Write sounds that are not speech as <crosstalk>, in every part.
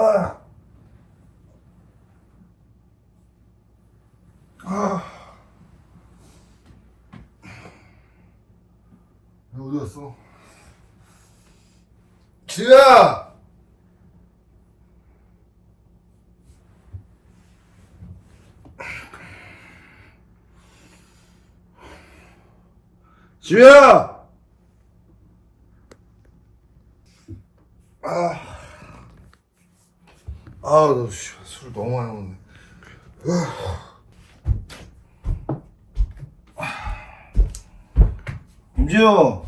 아. 아. 야, 어디 갔어? 지우야! 지우야! 아. 아, 너, 씨, 술 너무 많이 먹네. 임지호!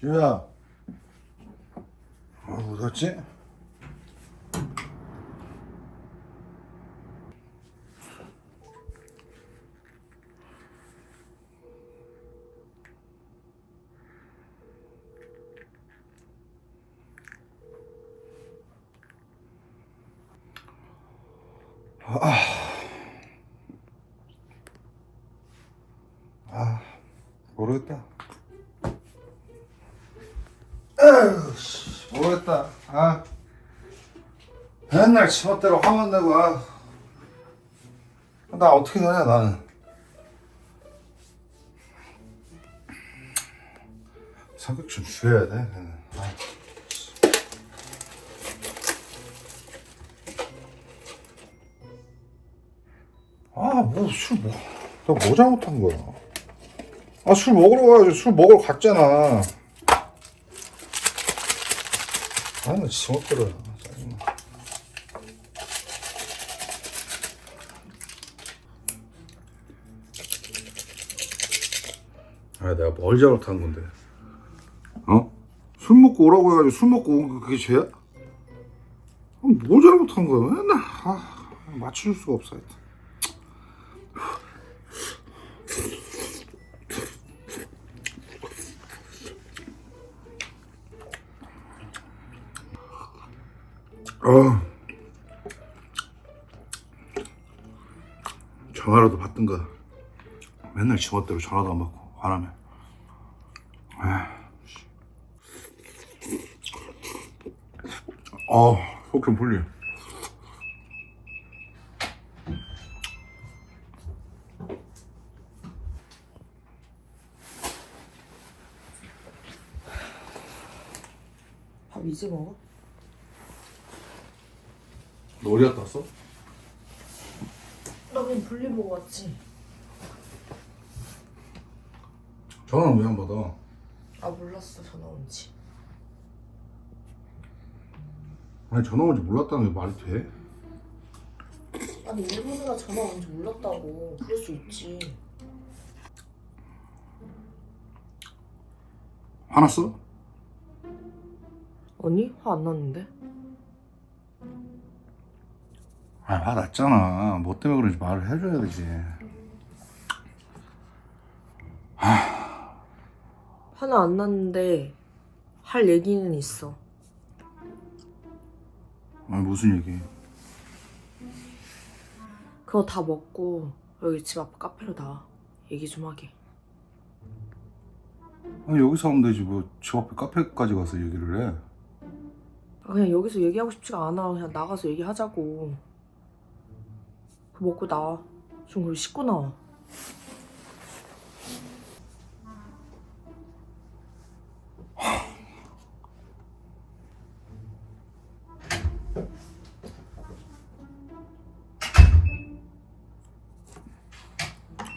지우야. 아, 뭐 샀지? 아, 모르겠다. 에휴, 씨, 모르겠다. 아, 맨날 지멋대로 화만 내고, 아. 나 어떻게 되냐, 나는. 성격 좀 줄여야 돼. 아. 아, 뭐, 술 뭐, 뭐 잘못한 거야? 아, 술 먹으러 가야지. 술 먹으러 갔잖아. 아, 나 지멋대로야. 짜증나. 아, 내가 뭘 잘못한 건데? 어? 술 먹고 오라고 해가지고 술 먹고 온거 그게 죄야? 아, 뭘 잘못한 거야? 맨날 아, 맞춰줄 수가 없어. 하여튼. 어. 전화라도 받든가. 맨날 지멋대로 전화도 안 받고 화나면. 아, 씨. 어, 속좀 풀려. 밥 이제 먹어? 너 어디 갔다 왔어? 나 그냥 볼일 보고 왔지. 전화는 왜 안 받아? 아 몰랐어 전화 온지. 아니 전화 온지 몰랐다는 게 말이 돼? 아니 일본이가 전화 온지 몰랐다고. 그럴 수 있지. 화났어? 아니 화 안 났는데? 아, 화났잖아. 뭐 때문에 그런지 말을 해줘야 되지. 화는 안 났는데 할 얘기는 있어. 아니 무슨 얘기? 그거 다 먹고 여기 집 앞 카페로 나와. 얘기 좀 하게. 아니 여기서 하면 되지 뭐 집 앞에 카페까지 가서 얘기를 해. 아, 그냥 여기서 얘기하고 싶지가 않아. 그냥 나가서 얘기하자고. 그거 먹고 나와. 좀 그리고 씻고 나와.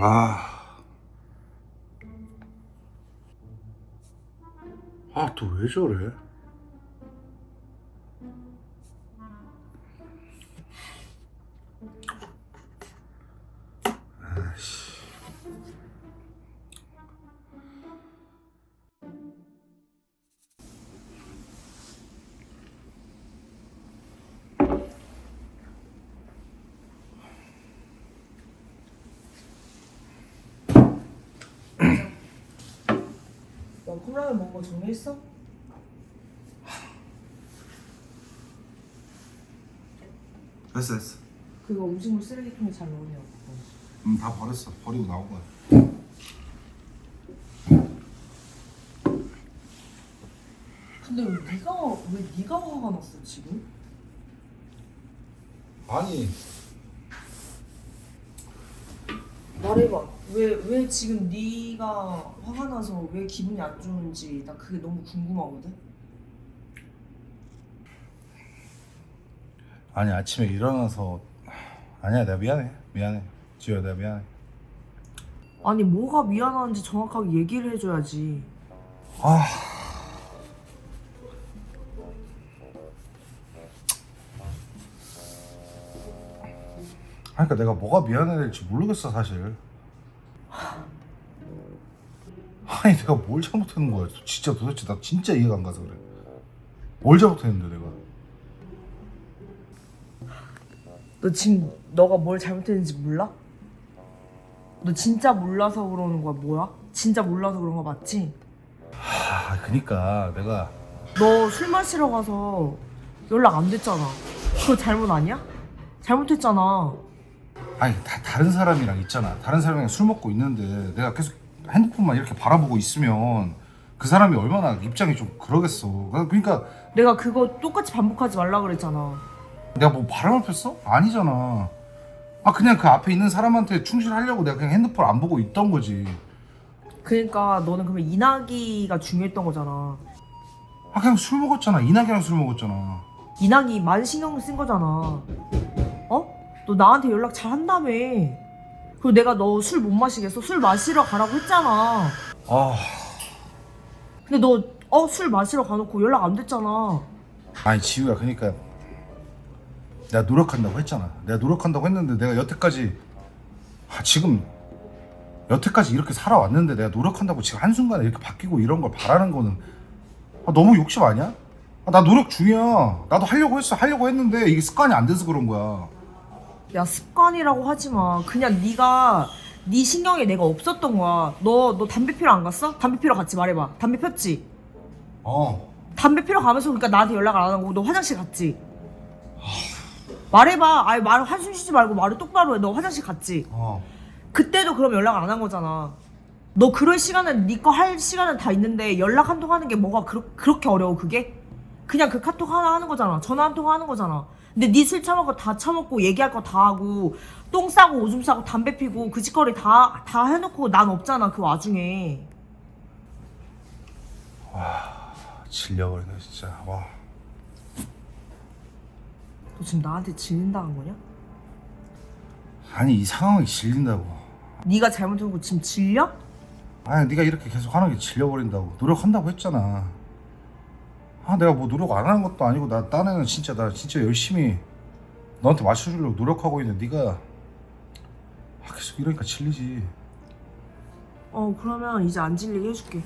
아. 아, 또 왜 저래? 너 컵라면 먹은 거 정리했어? 됐어 됐어 그거 음식물 쓰레기통에 잘 넣으냐고. 음, 다 버렸어 버리고 나온 거야 근데 왜 네가 왜 네가 화가 났어 지금? 아니 말해봐. 왜 왜 지금 네가 화가 나서 왜 기분이 안 좋은지 나 그게 너무 궁금하거든. 아니 아침에 일어나서 아니야 내가 미안해 미안해 지효야 내가 미안해 아니 뭐가 미안한지 정확하게 얘기를 해줘야지. 아 그러니까 내가 뭐가 미안해야 될지 모르겠어 사실 아니 내가 뭘 잘못했는 거야 진짜 도대체 나 진짜 이해가 안 가서 그래 뭘 잘못했는데 내가 너 지금 너가 뭘 잘못했는지 몰라? 너 진짜 몰라서 그러는 거야 뭐야? 진짜 몰라서 그런 거 맞지? 아 그니까 내가 너 술 마시러 가서 연락 안 됐잖아. 그거 잘못 아니야? 잘못했잖아. 아니 다 다른 사람이랑 있잖아 다른 사람이랑 술 먹고 있는데 내가 계속 핸드폰만 이렇게 바라보고 있으면 그 사람이 얼마나 입장이 좀 그러겠어 그러니까 내가 그거 똑같이 반복하지 말라 그랬잖아. 내가 뭐 바람을 폈어? 아니잖아 아 그냥 그 앞에 있는 사람한테 충실하려고 내가 그냥 핸드폰 안 보고 있던 거지 그러니까 너는 그러면 이낙이가 중요했던 거잖아. 아 그냥 술 먹었잖아 이낙이랑 술 먹었잖아 이낙이 만 신경을 쓴 거잖아. 어? 너 나한테 연락 잘 한다며. 그리고 내가 너 술 못 마시겠어? 술 마시러 가라고 했잖아. 아 근데 너 어 술 마시러 가놓고 연락 안 됐잖아. 아니 지우야 그러니까 내가 노력한다고 했잖아 내가 노력한다고 했는데 내가 여태까지 아, 지금 여태까지 이렇게 살아왔는데 내가 노력한다고 지금 한 순간에 이렇게 바뀌고 이런 걸 바라는 거는 아, 너무 욕심 아니야? 아, 나 노력 중이야 나도 하려고 했어 하려고 했는데 이게 습관이 안 돼서 그런 거야 야 습관이라고 하지 마. 그냥 네가 네 신경에 내가 없었던 거야. 너 너 담배 피러 안 갔어? 담배 피러 같이 말해봐. 담배 폈지? 어 담배 피러 가면서 그러니까 나한테 연락을 안 하고 너 화장실 갔지? 말해봐. 아니 말 한숨 쉬지 말고 말을 똑바로 해. 너 화장실 갔지? 어. 그때도 그럼 연락 안 한 거잖아. 너 그럴 시간은 네 거 할 시간은 다 있는데 연락 한 통 하는 게 뭐가 그렇, 그렇게 어려워 그게? 그냥 그 카톡 하나 하는 거잖아. 전화 한 통 하는 거잖아. 근데 네술 처먹고 다 처먹고 얘기할 거 다 하고 똥 싸고 오줌 싸고 담배 피고 그 짓거리 다 다 해놓고 난 없잖아 그 와중에. 질려버리네 진짜 와 너 지금 나한테 질린다는 거냐? 아니 이 상황이 질린다고 네가 잘못한 거 지금 질려? 아니 네가 이렇게 계속 하는 게 질려버린다고 노력한다고 했잖아 아 내가 뭐 노력 안 하는 것도 아니고 나 딴에는 진짜 나 진짜 열심히 너한테 맞춰주려고 노력하고 있는데 네가 아, 계속 이러니까 질리지 어 그러면 이제 안 질리게 해줄게.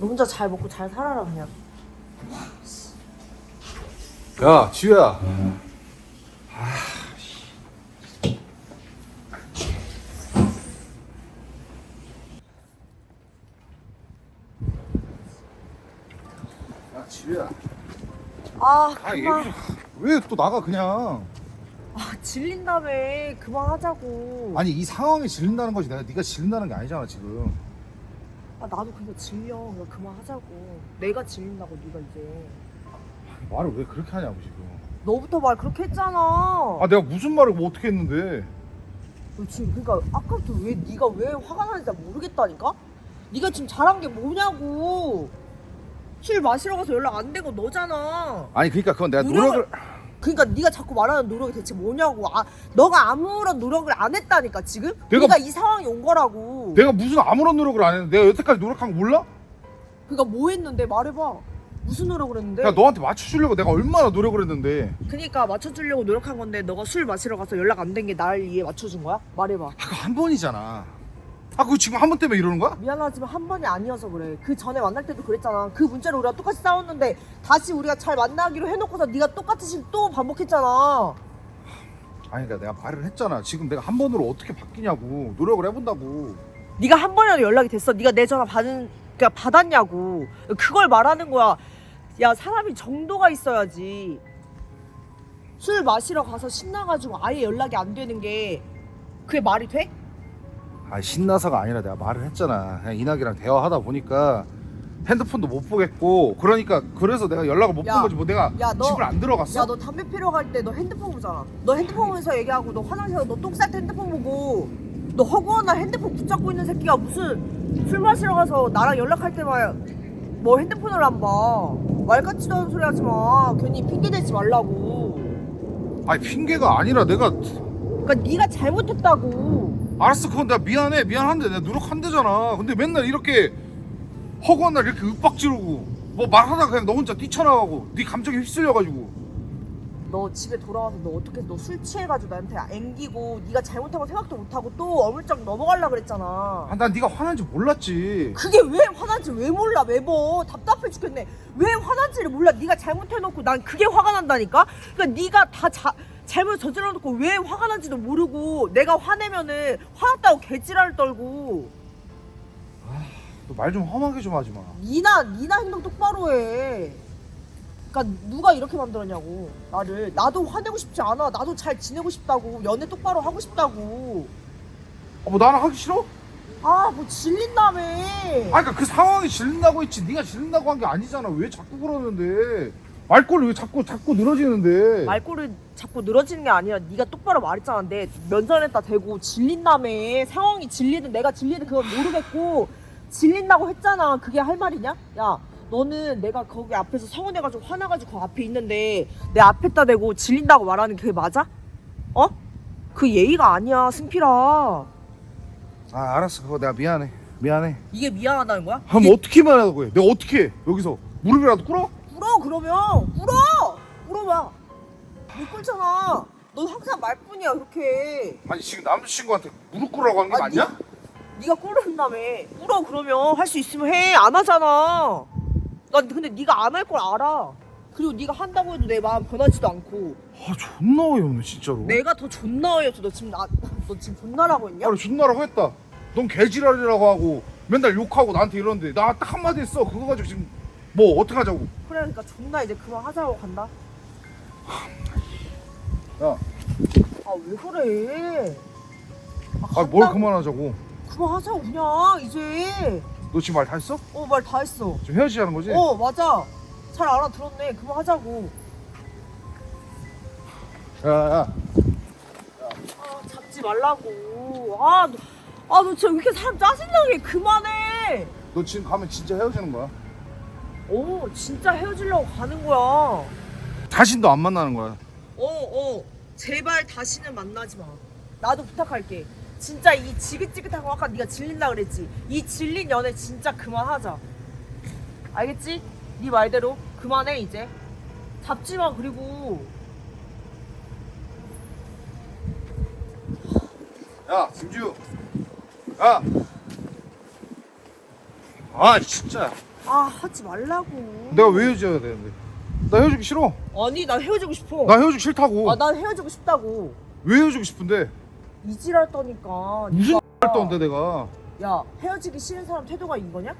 너 혼자 잘 먹고 잘 살아라 그냥. 야 지우야 아 지우야 아 아 그만. 왜또 나가 그냥? 아 질린다며. 그만하자고. 아니 이 상황이 질린다는 거지. 내가 네가 질린다는 게 아니잖아 지금. 아 나도 근데 질려. 그냥 그만하자고. 내가 질린다고 네가 이제. 말을 왜 그렇게 하냐고 지금. 너부터 말 그렇게 했잖아. 아 내가 무슨 말을 뭐 어떻게 했는데? 너 지금 그러니까 아까부터 왜 네가 왜 화가 나는지 나 모르겠다니까? 네가 지금 잘한 게 뭐냐고 술 마시러 가서 연락 안 되고 너잖아. 아니 그러니까 그건 내가 노력을- 노력을 그러니까 네가 자꾸 말하는 노력이 대체 뭐냐고. 아 너가 아무런 노력을 안 했다니까 지금? 내가- 네가 이 상황이 온 거라고. 내가 무슨 아무런 노력을 안 했는데? 내가 여태까지 노력한 거 몰라? 그러니까 뭐 했는데? 말해봐. 무슨 노력을 했는데? 야 너한테 맞춰주려고 내가 얼마나 노력을 했는데? 그니까 맞춰주려고 노력한 건데 너가 술 마시러 가서 연락 안 된 게 날 이해 맞춰준 거야? 말해봐. 아 그거 한 번이잖아 아 그거 지금 한 번 때문에 이러는 거야? 미안하지만 한 번이 아니어서 그래. 그 전에 만날 때도 그랬잖아. 그 문제로 우리가 똑같이 싸웠는데 다시 우리가 잘 만나기로 해놓고서 네가 똑같이 또 반복했잖아. 아니 그러니까 내가 말을 했잖아. 지금 내가 한 번으로 어떻게 바뀌냐고. 노력을 해본다고. 네가 한 번이라도 연락이 됐어. 네가 내 전화 받은 그러니까 받았냐고. 그걸 말하는 거야. 야 사람이 정도가 있어야지. 술 마시러 가서 신나가지고 아예 연락이 안 되는 게 그게 말이 돼? 아 신나서가 아니라 내가 말을 했잖아. 그냥 이낙이랑 대화하다 보니까 핸드폰도 못 보겠고 그러니까 그래서 내가 연락을 못 야, 본 거지. 뭐 내가 야, 너- 집을 안 들어갔어? 야 너 담배 피러 갈 때 너 핸드폰 보잖아. 너 핸드폰 보면서 얘기하고 너 화장실에서 너똥쌀때 핸드폰 보고 너 허구한 날 핸드폰 붙잡고 있는 새끼가 무슨 술 마시러 가서 나랑 연락할 때만 뭐 핸드폰을 안봐 말 같지도 않은 소리 하지 마. 괜히 핑계 대지 말라고. 아니 핑계가 아니라 내가 그러니까 네가 잘못했다고 알았어 그건 내가 미안해. 미안한데 내가 노력한대잖아. 근데 맨날 이렇게 허구한 날 이렇게 윽박 지르고 뭐 말하다가 그냥 너 혼자 뛰쳐나가고 네 감정에 휩쓸려가지고. 너 집에 돌아와서 너 어떻게 너 술 취해가지고 나한테 앵기고 네가 잘못하고 생각도 못하고 또 어물쩍 넘어가려 그랬잖아. 아, 난 네가 화난지 몰랐지. 그게 왜 화난지 왜 몰라? 매번 답답해 죽겠네. 왜 화난지를 몰라? 네가 잘못해놓고 난 그게 화가 난다니까? 그러니까 네가 다 자, 잘못 저질러 놓고 왜 화가 난지도 모르고 내가 화내면은 화났다고 개지랄 떨고. 너 말 좀 험하게 좀 하지 마. 니나 니나 행동 똑바로 해. 그러니까 누가 이렇게 만들었냐고 나를 나도 화내고 싶지 않아. 나도 잘 지내고 싶다고. 연애 똑바로 하고 싶다고. 아, 뭐 나랑 하기 싫어? 아 뭐 질린다며. 아 그러니까 그 상황이 질린다고 했지. 네가 질린다고 한 게 아니잖아. 왜 자꾸 그러는데 말꼬리 왜 자꾸 자꾸 늘어지는데 말꼬리 자꾸 늘어지는 게 아니라 네가 똑바로 말했잖아 내 면전에다 대고 질린다며 상황이 질리든 내가 질리든 그건 모르겠고 질린다고 했잖아 그게 할 말이냐? 야 너는 내가 거기 앞에서 서운해가지고 화나가지고 그 앞에 있는데 내 앞에다 대고 질린다고 말하는 게 맞아? 어? 그 예의가 아니야 승필아 아 알았어 그거 내가 미안해 미안해 이게 미안하다는 거야? 그럼 이게 어떻게 말하고 해 내가 어떻게 해 여기서 무릎이라도 꿇어? 울어 그러면. 울어! 울어봐. 못 꿇잖아. 넌 항상 말뿐이야 그렇게. 아니 지금 남자친구한테 무릎 꿇으라고 한게 아니, 맞냐? 네가 꿇는다며. 울어 그러면. 할 수 있으면 해. 안 하잖아. 난 근데 네가 안 할 걸 알아. 그리고 네가 한다고 해도 내 마음 변하지도 않고. 아 존나 어이없네 진짜로. 내가 더 존나 어이없어. 너 지금 나, 너 지금 존나라고 했냐? 아니 존나라고 했다. 넌 개지랄이라고 하고 맨날 욕하고 나한테 이러는데 나 딱 한마디 했어. 그거 가지고 지금 뭐 어떡하자고 그러니까 존나 이제 그만 하자고 간다. 야. 아 왜 그래? 아뭘 그만하자고. 그만 하자고 그냥 이제. 너 지금 말 다 했어? 어 말 다 했어. 지금 헤어지자는 거지? 어 맞아. 잘 알아들었네. 그만 하자고. 야 야. 아 잡지 말라고. 아너 아, 너 진짜 왜 이렇게 사람 짜증나게 그만해? 너 지금 가면 진짜 헤어지는 거야 어 진짜 헤어지려고 가는 거야. 어, 다신 안 만나는 거야. 어 제발 다시는 만나지 마. 나도 부탁할게. 진짜 이 지긋지긋한 거 아까 네가 질린다 그랬지? 이 질린 연애 진짜 그만하자. 알겠지? 네 말대로 그만해 이제. 잡지 마 그리고. 야 김지우. 야. 아 진짜 아 하지 말라고. 내가 왜 헤어져야 되는데? 나 헤어지기 싫어. 아니 나 헤어지고 싶어. 나 헤어지기 싫다고. 아난 헤어지고 싶다고. 왜 헤어지고 싶은데? 이지랄 떠니까. 무슨 할 떴는데 내가? 야 헤어지기 싫은 사람 태도가 이거냐?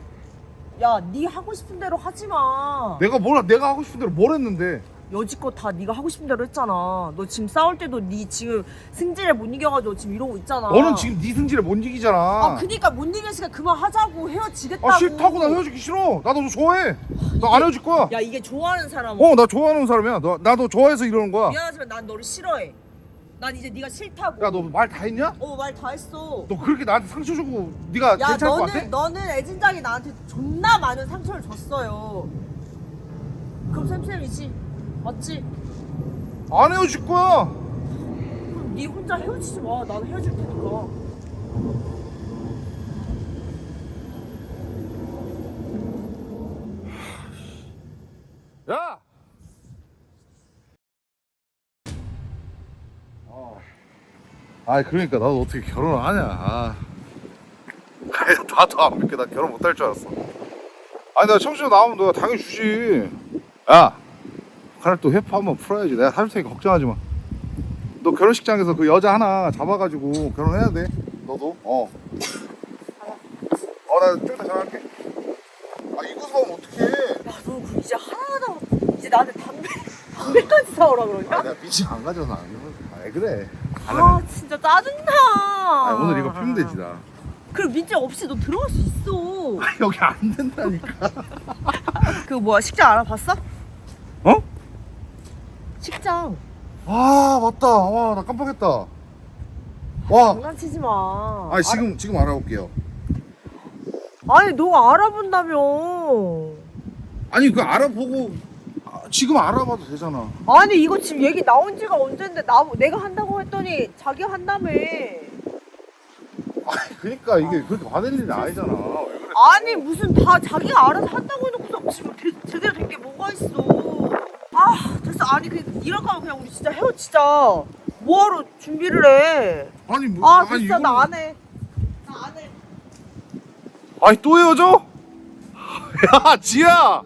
야네 하고 싶은 대로 하지 마. 내가 뭘 내가 하고 싶은 대로 뭘 했는데 여지껏 다 네가 하고 싶은 대로 했잖아. 너 지금 싸울 때도 네 지금 승질을 못 이겨가지고 지금 이러고 있잖아. 너는 지금 네 승질에 못 이기잖아. 아 그니까 못 이겼으니까 그만 하자고 헤어지겠다고. 아 싫다고. 나 헤어지기 싫어. 나너 좋아해. 나 안 헤어질 거야. 야 이게 좋아하는 사람. 어 나 좋아하는 사람이야. 너, 나너 좋아해서 이러는 거야. 미안하지만 난 너를 싫어해. 난 이제 네가 싫다고. 야 너 말 다 했냐? 어말 다 했어. 너 그렇게 나한테 상처 주고 네가 야 괜찮을 것 같아? 너는 너는 애진작이 나한테 존나 많은 상처를 줬어요. 그럼 쌤쌤이지 맞지? 안 헤어질 거야 그럼 네 혼자 헤어지지 마. 나는 헤어질 테니까. 야! 어. 아 그러니까 나도 어떻게 결혼을 하냐 아. 안 믿게 나 결혼 못할 줄 알았어 아니 나 청소년 나오면 너가 당연히 주지 야 그날 또 회파 한번 풀어야지 내가 사줄 테니까 걱정하지 마 너 결혼식장에서 그 여자 하나 잡아가지고 결혼해야 돼 너도 어 어, 나 좀 이따 전화할게. 아, 이거 사면 어떡해. 야, 너그 이제 하나하나 이제 나한테 담배 <laughs> 담배까지 사오라 그러냐? 아, 내가 미팅 안 가져서 안 이거 아, 왜 그래 아 진짜 짜증나. 아, 오늘 이거 피면 되지 나 그럼 민재 없이 너 들어갈 수 있어. 여기 안 된다니까 그 뭐야 식장 알아봤어? 어? 식장. 아 맞다 와 나 깜빡했다 와 장난치지 마. 아 지금 지금 알아볼게요 아, 아니 너가 알아본다며. 아니 그 알아보고 아, 지금 알아봐도 되잖아 아니 이거 지금 얘기 나온 지가 언젠데 나 내가 한다고 했더니 자기가 한다며. 아니 그러니까 이게 그렇게 화낼 일이 아니잖아 왜 그래 아니 무슨 다 자기가 알아서 한다고 해놓고서 지금 대, 제대로 된 게 뭐가 있어. 아 됐어 아니 그 이럴 거면 그냥 우리 진짜 헤어지자. 뭐하러 준비를 해? 아니 뭐 아 아니, 이거는- 나 안 해. 나 안 해. 아니 또 헤어져? <laughs> 야 지야